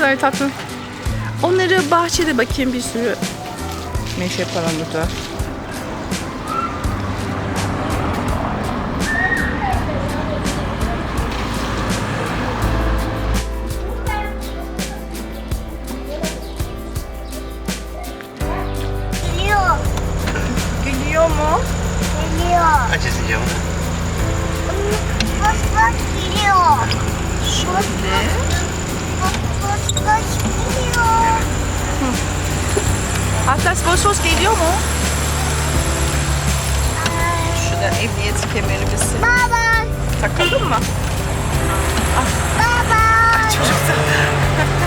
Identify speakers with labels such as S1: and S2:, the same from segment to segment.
S1: tatlı. Onları bahçede bakayım bir sürü meşe palamudu.
S2: Geliyor.
S1: Gülüyor mu?
S2: Geliyor.
S3: Aç Esin camını.
S2: Bak bak geliyor.
S1: Şimdi.
S2: Bak geliyor.
S1: Atlas Bosos geliyor mu? Şurada emniyet kemerimizi
S2: Baba.
S1: takalım mı?
S2: Baba. Baba.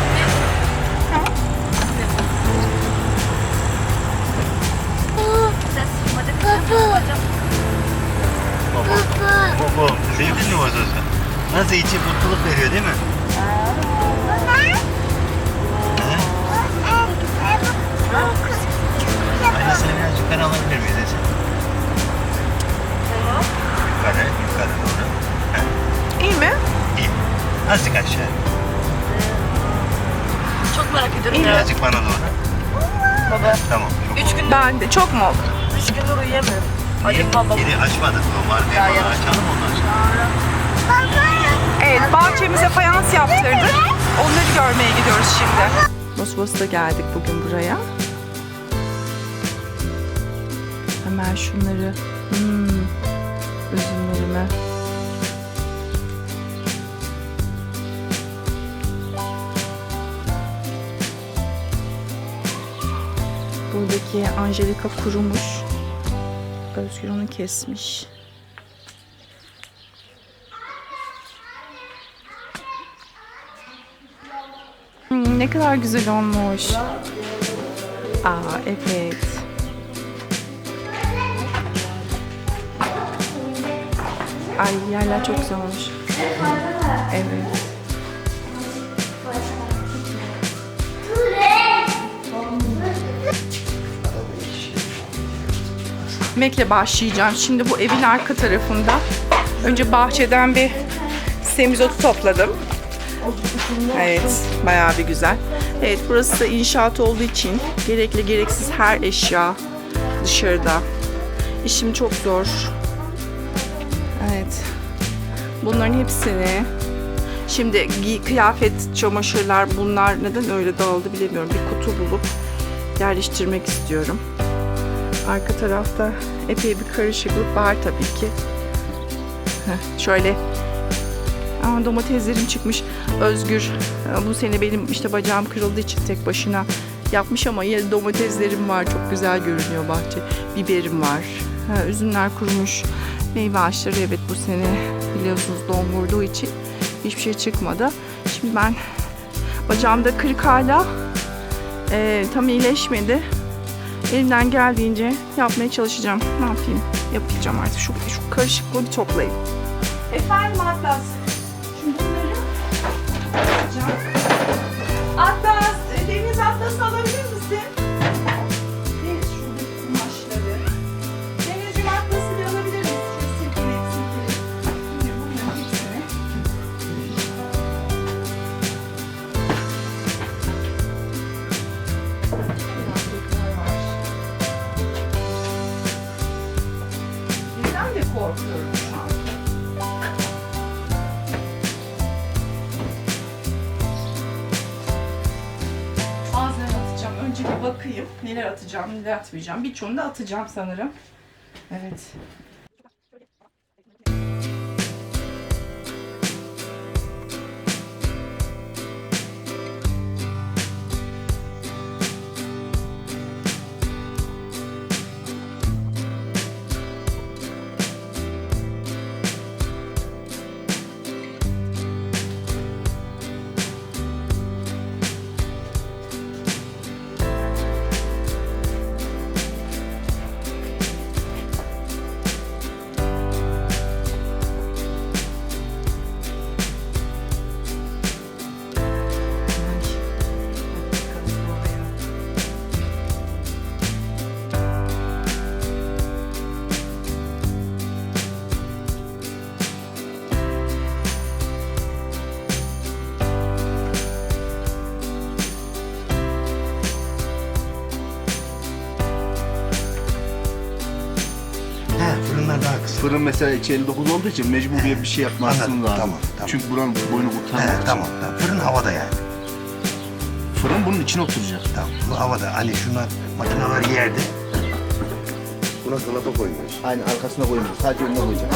S3: Azıcık aşağı.
S4: Çok merak ediyorum
S1: İyi.
S4: ya.
S3: Birazcık bana doğru.
S4: Baba.
S3: Tamam. Çok
S4: Üç gündür,
S1: Ben de. Çok mu oldu?
S4: üç gündür uyuyamıyorum. Acaba baba.
S3: Yeni açmadık. Normal bir
S4: Ya,
S3: bana açalım ondan sonra.
S1: Evet, bahçemize fayans yaptırdık. Onları görmeye gidiyoruz şimdi. Bosbos'ta geldik bugün buraya. Hemen şunları, hmm, üzümlerimi. Buradaki Angelika kurumuş. Özgür onu kesmiş. Hmm, ne kadar güzel olmuş. Aa evet. Ay yerler çok güzel olmuş. Evet. Yemekle başlayacağım. Şimdi bu evin arka tarafında. Önce bahçeden bir semizotu topladım. Evet, bayağı bir güzel. Evet, burası da inşaat olduğu için gerekli gereksiz her eşya dışarıda. İşim çok zor. Evet. Bunların hepsini şimdi giy- kıyafet, çamaşırlar bunlar neden öyle dağıldı bilemiyorum. Bir kutu bulup yerleştirmek istiyorum. Arka tarafta epey bir karışıklık var tabii ki. Şöyle Aa, domateslerim çıkmış. Özgür e, bu sene benim işte bacağım kırıldığı için tek başına yapmış ama yine domateslerim var. Çok güzel görünüyor bahçe. Biberim var. Ha, üzümler kurumuş. Meyve ağaçları evet bu sene biliyorsunuz don vurduğu için hiçbir şey çıkmadı. Şimdi ben bacağımda kırık hala e, tam iyileşmedi. Elimden geldiğince yapmaya çalışacağım. Ne yapayım? Yapacağım artık. Şu, şu karışıklığı bir toplayayım. Efendim Atlas. Şimdi bunları. Atlas, Neler atacağım, neler atmayacağım. Birçoğunu da atacağım sanırım. Evet.
S5: Fırın mesela içi 59 olduğu için mecburiyet bir şey yapmazsın
S3: Anladım,
S5: lazım.
S3: tamam, tamam.
S5: Çünkü buranın boyunu
S3: He,
S5: kurtarmak için.
S3: tamam tamam. Fırın havada yani.
S5: Fırın bunun içine oturacak.
S3: Tamam. Bu havada. Hani şunlar makineler yerde. Buna kalapa koymuyoruz.
S5: Aynı arkasına koymuyoruz. Sadece önüne koyacağız.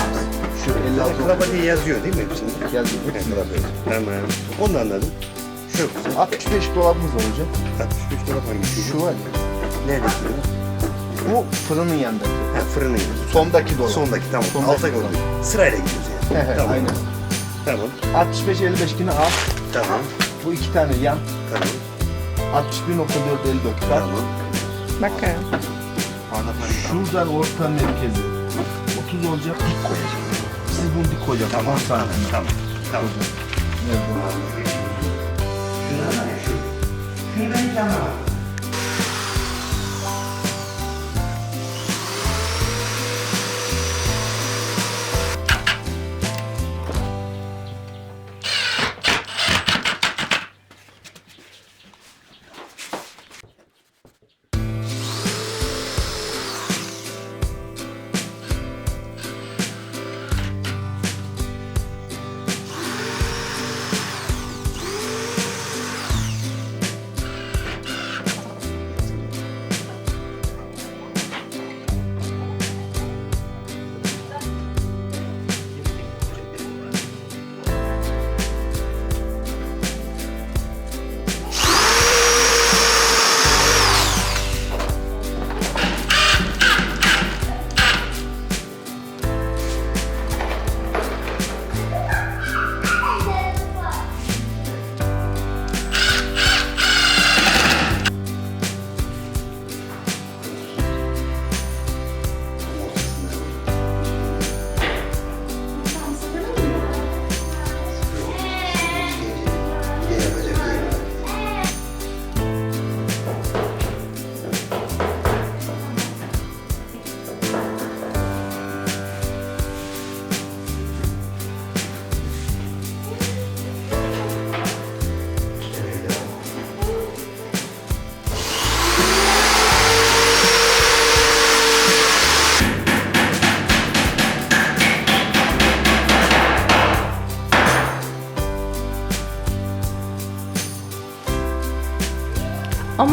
S5: Şu 56
S3: Kalapa diye yazıyor değil mi hepsinde?
S5: Yazıyor.
S3: Evet, kalapa. Tamam. Onu da anladım. Şu kısa.
S5: 65 dolabımız olacak.
S3: 65 dolap hangisi?
S5: Şu var ya.
S3: Neredeki?
S5: Bu fırının yanındaki.
S3: Ha, fırının yanı.
S5: Sondaki dolap.
S3: Sondaki tamam.
S5: Sondaki
S3: Alta
S5: dolap.
S3: koyduk. Sırayla gidiyoruz
S5: He
S3: yani.
S5: he,
S3: tamam.
S5: aynen.
S3: Tamam.
S5: 65 55 kini al.
S3: Tamam.
S5: Bu iki tane yan.
S3: Tamam.
S5: 61.4 54 kar.
S3: Tamam.
S1: Bakın.
S5: Şuradan orta merkezi 30 olacak dik koyacak. Siz bunu dik koyacaksınız.
S3: Tamam.
S5: 10
S3: Tamam. Tamam. Tamam.
S5: Nerede?
S3: Şunlar var ya şu.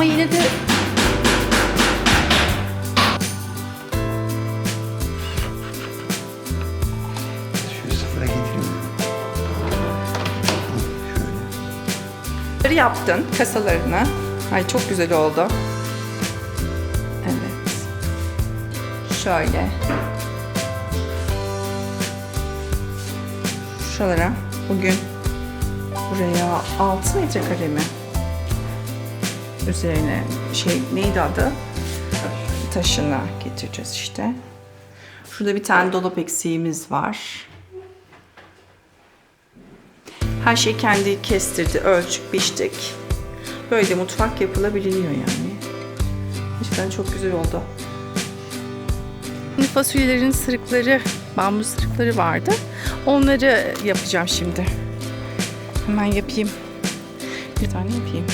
S1: Ama yine de?
S3: Şöyle.
S1: yaptın kasalarını. Ay çok güzel oldu. Evet. Şöyle. Şuralara bugün buraya 6 metrekare mi? Üzerine şey neydi adı? Taşına getireceğiz işte. Şurada bir tane dolap eksiğimiz var. Her şey kendi kestirdi, ölçük, biçtik. Böyle de mutfak yapılabiliyor yani. Gerçekten çok güzel oldu. Şimdi fasulyelerin sırıkları, bambu sırıkları vardı. Onları yapacağım şimdi. Hemen yapayım. Bir tane yapayım.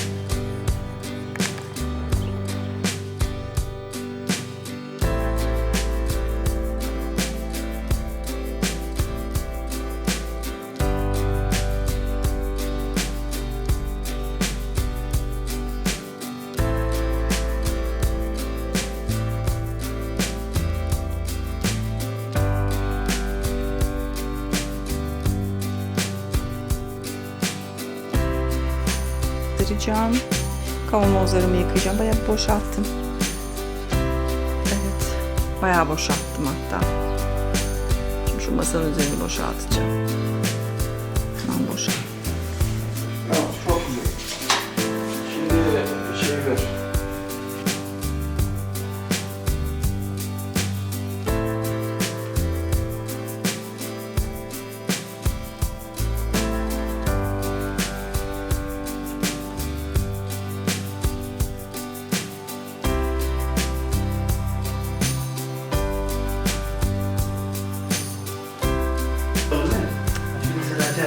S1: Yıkayacağım. Kavanozlarımı yıkayacağım. Bayağı boşalttım. Evet. Bayağı boşalttım hatta. Şimdi şu masanın üzerini boşaltacağım. Tamam boşalt.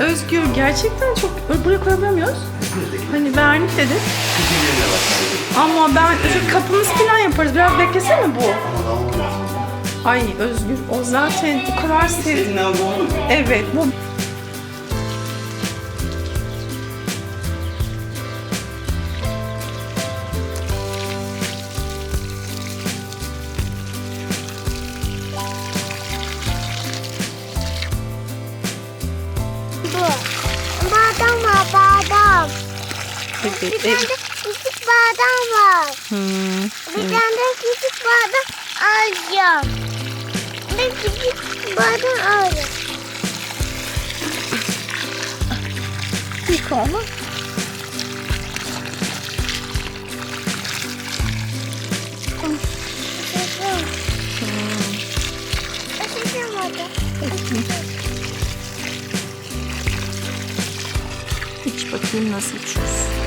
S1: Özgür gerçekten çok... Buraya koyabiliyor muyuz? Hani vernik dedik. Ama ben şu kapımız falan yaparız. Biraz beklesene bu? Ay Özgür o zaten o kadar sevdim. Evet Bu.
S2: Bir tane
S1: evet.
S2: de küçük badem var.
S1: Hmm.
S2: Bir tane de küçük badem alacağım. Bir küçük badem alacağım. Yıka ama.
S1: İç bakayım nasıl içiyorsun.